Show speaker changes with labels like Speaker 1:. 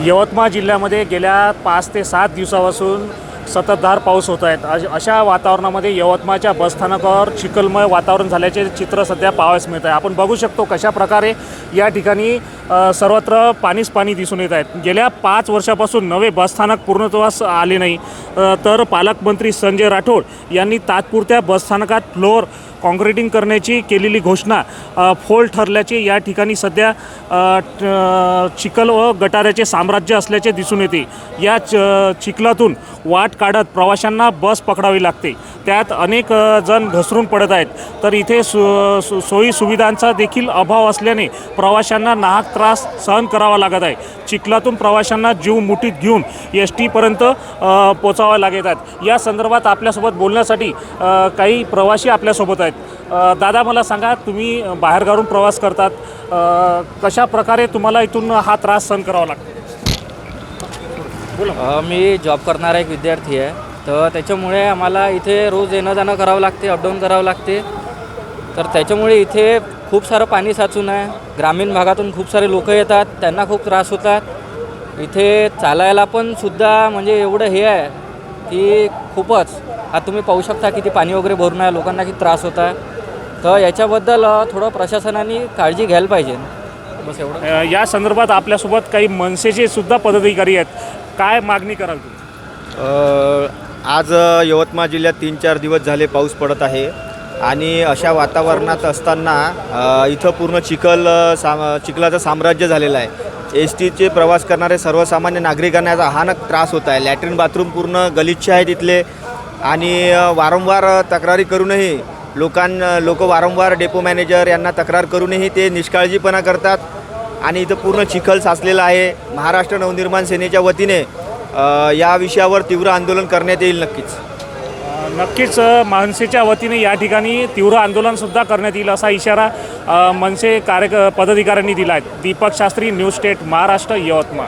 Speaker 1: यवतमाळ जिल्ह्यामध्ये गेल्या पाच ते सात दिवसापासून सततधार पाऊस होत आहेत. अश- अशा वातावरणामध्ये यवतमाळच्या बसस्थानकावर चिखलमय वातावरण झाल्याचे चित्र सध्या पाहावयास मिळत आहे. आपण बघू शकतो कशा प्रकारे या ठिकाणी सर्वत्र पाणीच पाणी दिसून येत आहेत. गेल्या पाच वर्षापासून नवे बसस्थानक पूर्णत्वास आले नाही. तर पालकमंत्री संजय राठोड यांनी तात्पुरत्या बसस्थानकात फ्लोअर कॉन्क्रिटिंग करण्याची केलेली घोषणा फोल ठरल्याचे या ठिकाणी सध्या ट- चिखल व गटाऱ्याचे साम्राज्य असल्याचे दिसून येते. या च चिखलातून वाट काढत प्रवाशांना बस पकडावी लागते. त्यात अनेक जण घसरून पडत आहेत. तर इथे सो सोयी सुविधांचा देखील अभाव असल्याने प्रवाशांना नाहक त्रास सहन करावा लागत आहे. चिखलातून प्रवाशांना जीव मुठीत घेऊन एस टीपर्यंत पोचावं लागत आहेत. या संदर्भात आपल्यासोबत बोलण्यासाठी काही प्रवासी आपल्यासोबत आहेत. दादा मला सांगा तुम्ही बाहेरगावून प्रवास करतात कशा प्रकारे तुम्हाला इथून हा त्रास सहन करावा लागतो?
Speaker 2: मी जॉब करणारा एक विद्यार्थी आहे. तर त्याच्यामुळे आम्हाला इथे रोज येणं जाणं करावं लागते अपडाऊन करावं लागते. तर त्याच्यामुळे इथे खूप सारं पाणी साचून आहे. ग्रामीण भागातून खूप सारे लोक येतात त्यांना खूप त्रास होतात. इथे चालायला पण सुद्धा म्हणजे एवढं हे आहे की खूपच. आता तुम्ही पाहू शकता किती पाणी वगैरे भरून आहे लोकांना किती त्रास होत आहे. तर याच्याबद्दल थोडं प्रशासनाने काळजी घ्यायला पाहिजे. बस एवढं.
Speaker 1: या संदर्भात आपल्यासोबत काही मनसेचे सुद्धा पदाधिकारी आहेत. काय मागणी कराल तुम्ही?
Speaker 3: अ, आज यवतमाळ जिल्ह्यात तीन चार दिवस झाले पाऊस पडत आहे. आणि अशा वातावरणात असताना इथं पूर्ण चिखल साम चिखलाचं साम्राज्य झालेलं आहे. एस टीचे प्रवास करणारे सर्वसामान्य नागरिकांना याचा हानक त्रास होत आहे. लॅट्रिन बाथरूम पूर्ण गलिच्छ आहे तिथले. आणि वारंवार तक्रारी करूनही लोकां लोक वारंवार डेपो मॅनेजर यांना तक्रार करूनही ते निष्काळजीपणा करतात. आणि इथं पूर्ण चिखल साचलेला आहे. महाराष्ट्र नवनिर्माण सेनेच्या वतीने या विषयावर तीव्र आंदोलन करण्यात येईल नक्कीच.
Speaker 1: नक्कीच मनसेच्या वतीने या ठिकाणी तीव्र आंदोलनसुद्धा करण्यात येईल असा इशारा मनसे कार्य पदाधिकाऱ्यांनी दिला आहे दीपक शास्त्री न्यूज स्टेट महाराष्ट्र यवतमाळ.